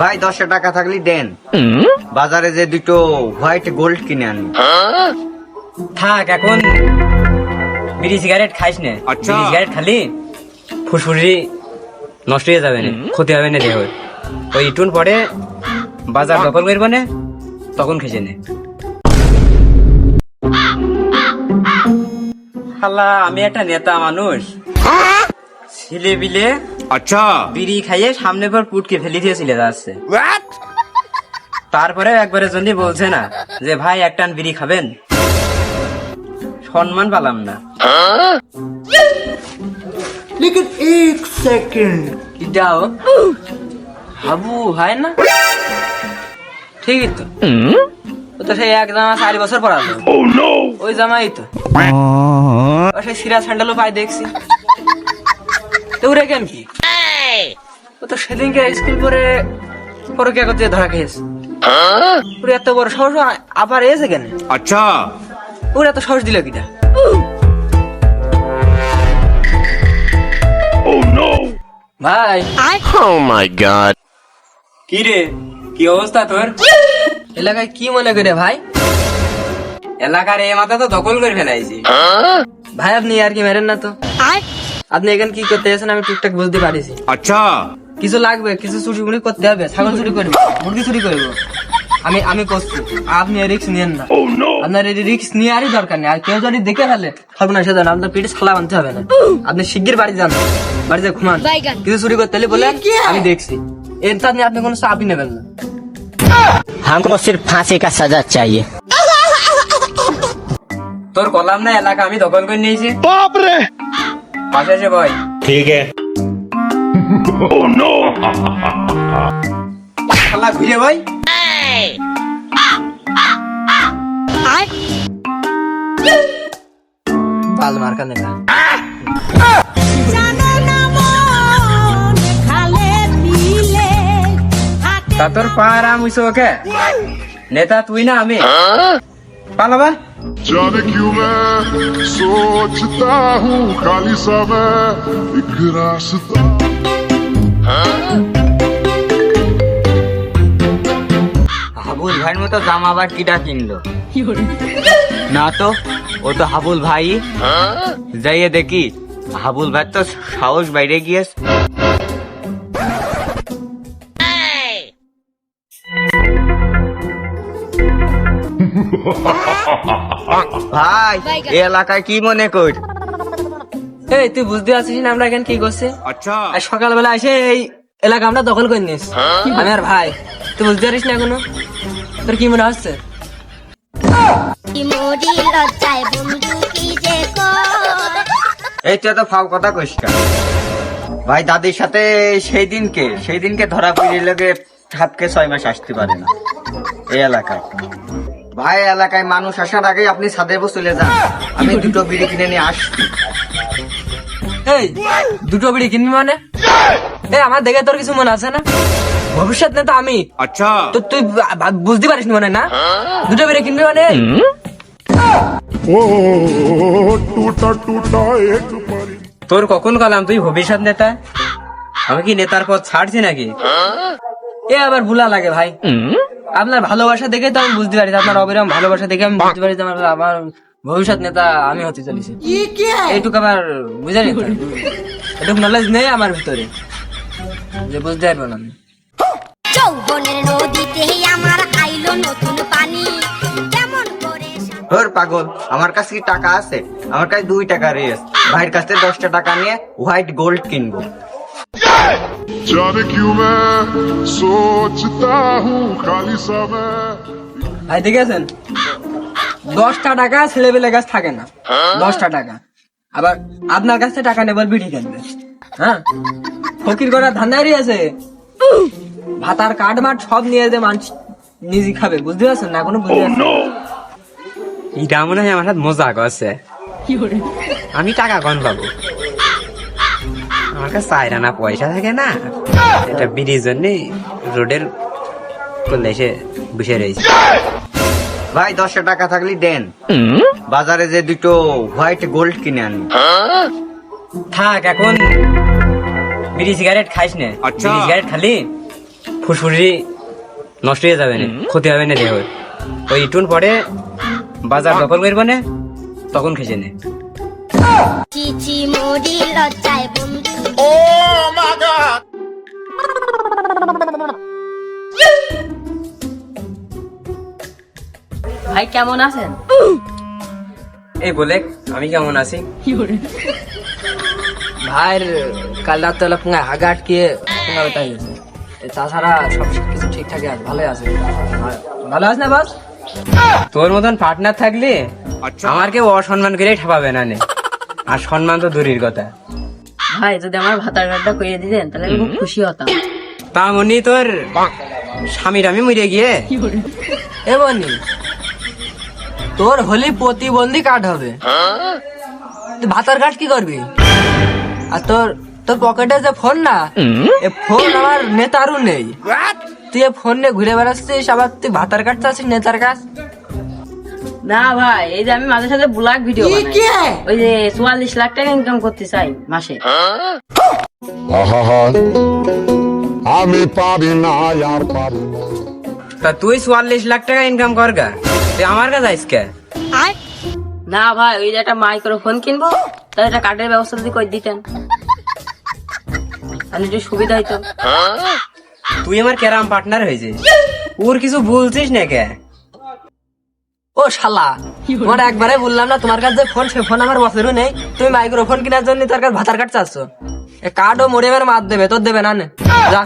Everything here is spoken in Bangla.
ভাই দশশো টাকা থাকলে দেন। বাজারে যে দুটো হোয়াইট গোল্ড কিনে আনি। থাক এখন বিড়ি সিগারেট খাইস না। আচ্ছা। বিড়ি সিগারেট খালি ফুসফুসি নষ্ট হয়ে যাবে না ক্ষতি হবে না দেহ। ওই টুন পরে বাজার দখল করব না তখন খেসে নে। হালা আমি একটা নেতা মানুষ। ছেলে বিলে আচ্ছা। বিড়ি খাইয়ে সামনে পর পুটকে ফেলি দিয়েছিল তারপরে একবারে জন্য বলছে না যে ভাই একটান বিড়ি খাবেন? সম্মান পালাম না। লেকিন এক সেকেন্ড। যাও হাবু হয় না? ঠিকই তো। ও তো সেই এক জামা চারি বছর পরালো oh, ওই জামাই তো। সেই সিরা স্যান্ডেলও পাই দেখছি। উড়ে কেন কি? ও তো সেদিনকে স্কুল পরে করতে ধরা খেয়েছে। ওরে এত বড় আবার এসে কেন? আচ্ছা। এত দিল কিটা? Oh, ভাই। ও মাই গড কি রে? কি অবস্থা তোর? এলাকায় কি মনে করে ভাই? এলাকার এ মাথা তো দখল করে ফেলাইছি। ভাই আপনি আর কি মেরেন না তো? আপনি এখানে কি করতে এসেছেন আমি টুকটাক বুঝতে পারিছি अच्छा কিছু লাগবে কিছু চুরি মুড়ি করতে হবে ছাগল চুরি করবো মুরগি চুরি করবো আমি আমি করছি আপনি রিক্স নিয়েন না আপনার এই রিক্স নিয়ে আরই দরকার নেই আর কেউ যদি দেখে ফেলে সর্বনাশ হয়ে যাবে আপনার পেটে ছালা বানতে হবে না আপনি শিগগির বাড়ি যান বাড়িতে ঘুমান কিছু চুরি করতে হলে বলে আমি দেখছি এর তার নিয়ে আপনি কোনো চাপই নেবেন না हमको सिर्फ फांसी का सजा चाहिए তোর কলাম না এলাকা আমি দখল করে নিয়েছি বাপ রে পাশে ভাই। ঠিক খালা oh, ঘুরে নেতা তা তোর পাড়া মুইছো ওকে? নেতা তুই না আমি। হ্যাঁ? পালাবা जाने क्यों मैं सोचता हूँ खाली समय एक रास्ता হাবুল ভাইয়ের মতো জামা আবার কিটা কিনলো না তো ও তো হাবুল ভাই যাইয়ে দেখি হাবুল ভাই তো সাহস বাইরে গিয়েছে ভাই এই এলাকায় কি মনে কর? এই তুই বুঝতে পারছিস না আমরা এখানে কি করছি? আচ্ছা। সকালবেলা এসে এই এলাকা আমরা দখল করে নিস আমি আর ভাই তুই বুঝতে পারিস না এখনও? তোর কি মনে হচ্ছে? মরি লজ্জায় বন্ধু কি যে কর? এই তুই তো ফাও কথা কইস ভাই দাদির সাথে সেই দিনকে সেই দিনকে ধরা পড়ে লোকে হাতকে ছয় মাস আসতে পারে না। এই এলাকায়। ভাই এলাকায় মানুষ আসার আগে আপনি ছাদের বস চলে যান। আমি দুটো বিড়ি কিনে নিয়ে আসছি। এই দুটো বিড়ি কিনবি মানে? এই আমার দেখে তোর কিছু মনে আছে না? ভবিষ্যৎ নেতা আমি। আচ্ছা। তো তুই বুঝতে পারিস মনে না? দুটো বিড়ি কিনবি মানে? তোর কখন কালাম? তুই ভবিষ্যৎ নেতা? আমি কি নেতার পথ ছাড়ছি নাকি? এ আবার ভুলা লাগে ভাই। আপনার ভালোবাসা দেখে তো আমি বুঝতে পারি আপনার অবিরাম ভালোবাসা দেখে আমি বুঝতে পারি আমার আমার ভবিষ্যৎ নেতা আমি হতে চলেছি। এইটুকু আবার বুঝে নি এটুকু নলেজ নেই আমার ভিতরে। যে বুঝতে পারব না আমি। যৌবনের নদীতে আমার আইলো নতুন পানি। কেমন করে সা- পাগল আমার কাছে কি টাকা আছে? আমার কাছে দুই টাকা রেস ভাইয়ের কাছে দশটা টাকা নিয়ে হোয়াইট গোল্ড কিনবো। जाने क्यों मैं सोचता हूँ खाली समय ভাই দেখেছেন দশটা টাকা ছেলেবেলে গাছ থাকে না দশটা টাকা আবার আপনার কাছে টাকা নেবার বিড়ি কিনবে হ্যাঁ ফকির করার ধান্দারই আছে ভাতার কাঠ মাঠ সব নিয়ে যে মানুষ নিজে খাবে বুঝতে পারছেন না এখনো বুঝতে পারছেন এটা মনে হয় আমার হাত মজা করছে আমি টাকা কন পাবো আমার কাছে চাইরা না পয়সা থাকে না। এটা বিড়ির জন্য রোডের করলে এসে বসে রয়েছে। ভাই দশটা টাকা থাকলে দেন। বাজারে যে দুটো হোয়াইট গোল্ড কিনে আনি। থাক এখন বিড়ি সিগারেট খাইস না। আচ্ছা। বিড়ি সিগারেট খালি ফুসফুসি নষ্ট হয়ে যাবে না ক্ষতি হবে না দেহ। ওই টুন পরে বাজার দখল করব না তখন খেসে নে। চিচি মোড়ি লজ্জায় বন্ধু। ভাই কেমন আছেন? এই বলে আমি কেমন আছি? ভাইয়ের কাল রাত্রে পুঙ্গা হাগা আটকিয়ে পুঙ্গা বেতা গেছে তাছাড়া সব কিছু ঠিকঠাকই আছে ভালোই আছে। ভালো আছে না বাস? তোর মতন পার্টনার থাকলে আমার কেউ অসম্মান করেই ঠাপাবে না নে। আর সম্মান তো দূরের কথা। ভাই যদি আমার ভাতার কার্ডটা করে দিতেন তাহলে আমি খুব খুশি হতাম। তা মনি তোর স্বামীর আমি মরে গিয়ে। এ বনি তোর হলি প্রতিবন্ধী কার্ড হবে। তুই ভাতার কার্ড কি করবি? আর তোর তোর পকেটে যে ফোন না এ ফোন আমার নেতারও নেই। তুই এ ফোন নিয়ে ঘুরে বেড়াচ্ছিস আবার তুই ভাতার কার্ড চাচ্ছিস নেতার কাছ না ভাই এই যে আমি মাঝে সাথে ব্লগ ভিডিও বানাই। ওই যে চুয়াল্লিশ লাখ টাকা ইনকাম করতে চাই মাসে। আমি পারি না আর পারি না। তা তুই চুয়াল্লিশ লাখ টাকা ইনকাম কর গা। তুই আমার কাছে আইস কে? না ভাই ওই যে একটা মাইক্রোফোন কিনবো তাহলে একটা কার্ডের ব্যবস্থা যদি করে দিতেন। তাহলে একটু সুবিধা হইতো। তুই আমার ক্যারাম পার্টনার হয়েছিস। ওর কিছু বলছিস না কে? ও শালা, তোমার একবারে বললাম না, তোমার কাছে ফোন, সে ফোন আমার বছরও নেই। তুমি মাইক্রোফোন কেনার জন্য তার কাছে ভাতার কার্ড আসছো কার্ড ও মরিয়ামের মার দেবে, তোর দেবে না নে। যা।